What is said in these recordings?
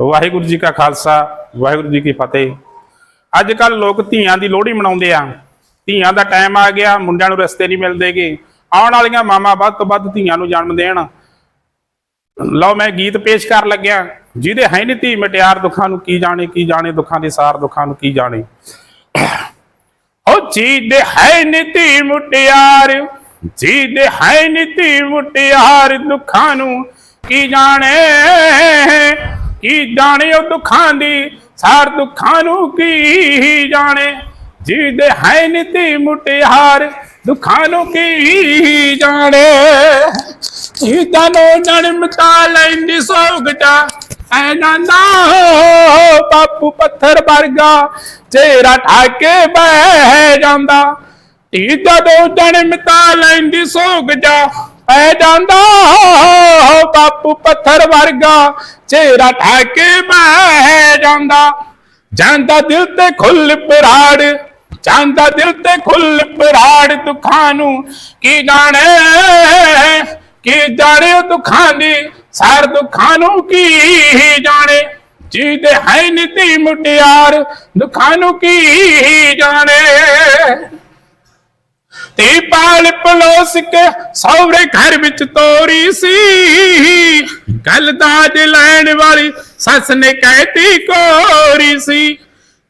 ਵਾਹਿਗੁਰੂ ਜੀ ਕਾ ਖਾਲਸਾ, ਵਾਹਿਗੁਰੂ ਜੀ ਕੀ ਫਤਿਹ। ਅੱਜ ਕੱਲ ਲੋਕ ਧੀਆਂ ਦੀ ਲੋਹੜੀ ਮਨਾਉਂਦੇ ਆ। ਧੀਆਂ ਦਾ ਟਾਈਮ ਆ ਗਿਆ, ਮੁੰਡਿਆਂ ਨੂੰ ਰਸਤੇ ਨਹੀਂ ਮਿਲਦੇਗੇ। ਆਉਣ ਵਾਲੀਆਂ ਮਾਮਾ ਵੱਧ ਤੋਂ ਵੱਧ ਧੀਆਂ ਨੂੰ ਜਨਮ ਦੇਣ। ਲਓ ਮੈਂ ਗੀਤ ਪੇਸ਼ ਕਰ ਲੱਗਿਆ। ਜਿਹਦੇ ਹੈ ਨਹੀਂ ਧੀ ਮਟਿਆਰ ਦੁੱਖਾਂ ਨੂੰ ਕੀ ਜਾਣੇ ਕੀ ਜਾਣੇ, ਦੁੱਖਾਂ ਦੇ ਸਾਰ ਦੁੱਖਾਂ ਨੂੰ ਕੀ ਜਾਣੇ। ਉਹ ਜਿਹਦੇ ਹੈ ਨੀ ਧੀ ਮੁਟਿਆਰ, ਜਿਹਦੇ ਹੈ ਨੀ ਧੀ ਮੁਟਿਆਰ ਦੁੱਖਾਂ ਨੂੰ ਕੀ ਜਾਣੇ। ਕੀ ਜਾਣੇ ਉਹ ਦੁੱਖਾਂ ਦੀ? ਸਾਰ ਦੁੱਖਾਂ ਨੂੰ ਕੀ ਜਾਣੇ? ਜਿਹਦੇ ਹੈ ਨੀ ਧੀ ਦੁੱਖਾਂ ਨੂੰ ਕੀ ਜਾਣੇ? ਇਹਦਾ ਨੋ ਜਨਮ ਤਾ ਲੈਂਦੀ ਸੋਗਟਾ ਐ ਨਾਨਾ ਬਾਪੂ ਪੱਥਰ ਵਰਗਾ, ਚਿਹਰਾ ਠਾਕੇ ਬਹਿ ਜਾਂਦਾ। ਇਹਦਾ ਦੋ ਜਨਮ ਤਾਂ ਲੈਂਦੀ ਸੋਗਟਾ ਪੈ ਜਾਂਦਾ ਬਾਪੂ ਪੱਥਰ ਵਰਗਾ ਚਿਹਰਾ ਠਾਕੇ ਬਹਿ ਜਾਂਦਾ। ਜਾਂਦਾ ਦਿਲ ਤੇ ਖੁੱਲ ਪਰਾੜ, ਜਾਂਦਾ ਦਿਲ ਤੇ ਖੁੱਲ ਪਰਾੜ ਦੁੱਖਾਂ ਨੂੰ ਕੀ ਜਾਣੇ ਕੀ ਜਾਣੇ ਉਹ ਦੁੱਖਾਂ ਦੀ, ਸਾਰ ਦੁੱਖਾਂ ਨੂੰ ਕੀ ਜਾਣੇ? ਜਿਹਦੇ ਹੈ ਨੀਤੀ ਮੁਟਿਆਰ, ਦੁਖਾਂ ਨੂੰ ਕੀ ਜਾਣੇ? ਤੇ ਪਾਲ ਪਲੋਸ ਕੇ ਸੌਰੇ ਘਰ ਵਿੱਚ ਤੋਰੀ ਸੀ। ਗੱਲ ਦਾਜ ਲੈਣ ਵਾਲੀ ਸੱਸ ਨੇ ਕਹਿਤੀ ਕੋਰੀ ਸੀ।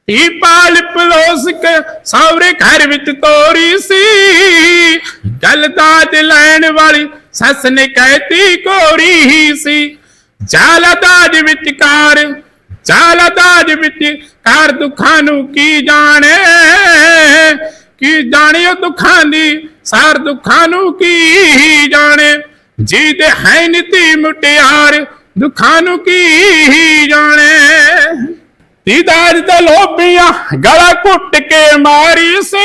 ਤੀ ਪਾਲ ਪਲੋਸ ਕੇ ਸੌਰੇ ਘਰ ਵਿੱਚ ਤੋਰੀ ਸੀ। ਗੱਲ ਦਾਜ ਲੈਣ ਵਾਲੀ ਸੱਸ ਨੇ ਕਹਿਤੀ ਕੋਰੀ ਹੀ ਸੀ। ਜਾਲ ਦਾਜ ਵਿੱਚ ਕਾਰ, ਜਾਲ ਦਾਜ ਵਿੱਚ ਕਾਰ ਦੁੱਖਾਂ ਨੂੰ ਕੀ ਜਾਣੇ? ਕੀ ਜਾਣੇ ਦੁੱਖਾਂ ਦੀ? ਸਾਰ ਦੁੱਖਾਂ ਨੂੰ ਕੀ ਜਾਣੇ? ਜਿਹਦੇ ਹੈ ਨੀਤੀ ਮੁਟਿਆਰ, ਦੁੱਖਾਂ ਨੂੰ ਕੀ ਜਾਣੇ? ਦੀਦਾਰ ਤੇ ਲੋਭੀਆਂ ਗਲਾ ਘੁੱਟ ਕੇ ਮਾਰੀ ਸੀ।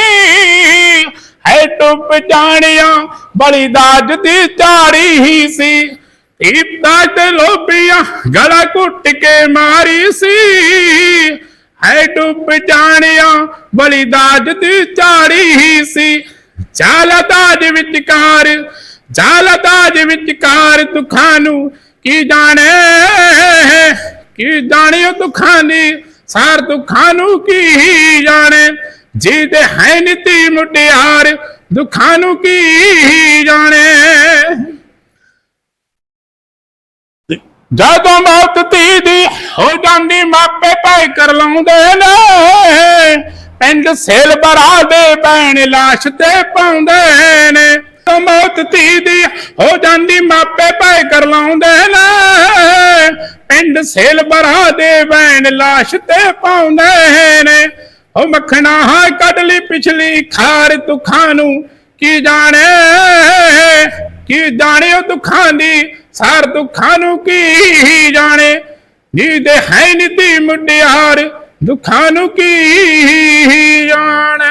ਹੈ ਟੁੱਪ ਜਾਣਿਆ ਬਲੀ ਦਾਜ ਦੀ ਝਾੜੀ ਹੀ ਸੀ। ਦੀਦਾਰ ਤੇ ਲੋਭੀਆਂ ਗਲਾ ਘੁੱਟ ਕੇ ਮਾਰੀ ਸੀ। ਹੈ ਡੁੱਬ ਜਾਣਿਆ ਬਲੀ ਦਾਜ ਦੀ ਝਾੜੀ ਹੀ ਸੀ। ਜਾਲਦਾਜ ਵਿਚਕਾਰ ਜਾਲਦਾਜ ਵਿਚਕਾਰ ਦੁੱਖਾਂ ਨੂੰ ਕੀ ਜਾਣੇ? ਕੀ ਜਾਣੇ ਉਹ ਦੁੱਖਾਂ ਦੀ? ਸਾਰ ਦੁਖਾਂ ਨੂੰ ਕੀ ਜਾਣੇ? ਜਿਹਦੇ ਹੈ ਨੀਤੀ ਮੁਟਿਆਰ, ਦੁਖਾਂ ਨੂੰ ਕੀ ਜਾਣੇ? ਜਦੋਂ ਮੌਤ ਧੀ ਦੀ ਹੋ ਜਾਂਦੀ, ਮਾਪੇ ਭਾਈ ਕਰ ਲਾਉਂਦੇ ਨੇ। ਪਿੰਡ ਸੇਲ ਬਰਾ ਦੇ ਭੈਣ ਲਾਸ਼ ਤੇ ਪਾਉਂਦੇ ਨੇ। ਮੌਤ ਧੀ ਦੀ ਹੋ ਜਾਂਦੀ, ਮਾਪੇ ਪੈ ਕਰ ਲਾਉਂਦੇ ਨੇ। ਪਿੰਡ ਸੇਲ ਬਰਾ ਦੇ ਭੈਣ ਲਾਸ਼ ਤੇ ਪਾਉਂਦੇ ਨੇ। ਉਹ ਮੱਖਣਾ ਹਾਂ ਕੱਢ ਲਈ ਪਿਛਲੀ ਖਾਰ ਦੁੱਖਾਂ ਨੂੰ। ਕੀ ਜਾਣੇ ਕੀ ਜਾਣੇ ਉਹ ਦੁੱਖਾਂ ਦੀ ਸਾਰ ਦੁੱਖਾਂ ਨੂੰ ਕੀ ਜਾਣੇ? ਜੀ ਦੇ ਹੈ ਨੀਤੀ ਮੁੰਡਿਆਰ ਦੁੱਖਾਂ ਨੂੰ ਕੀ ਜਾਣੇ?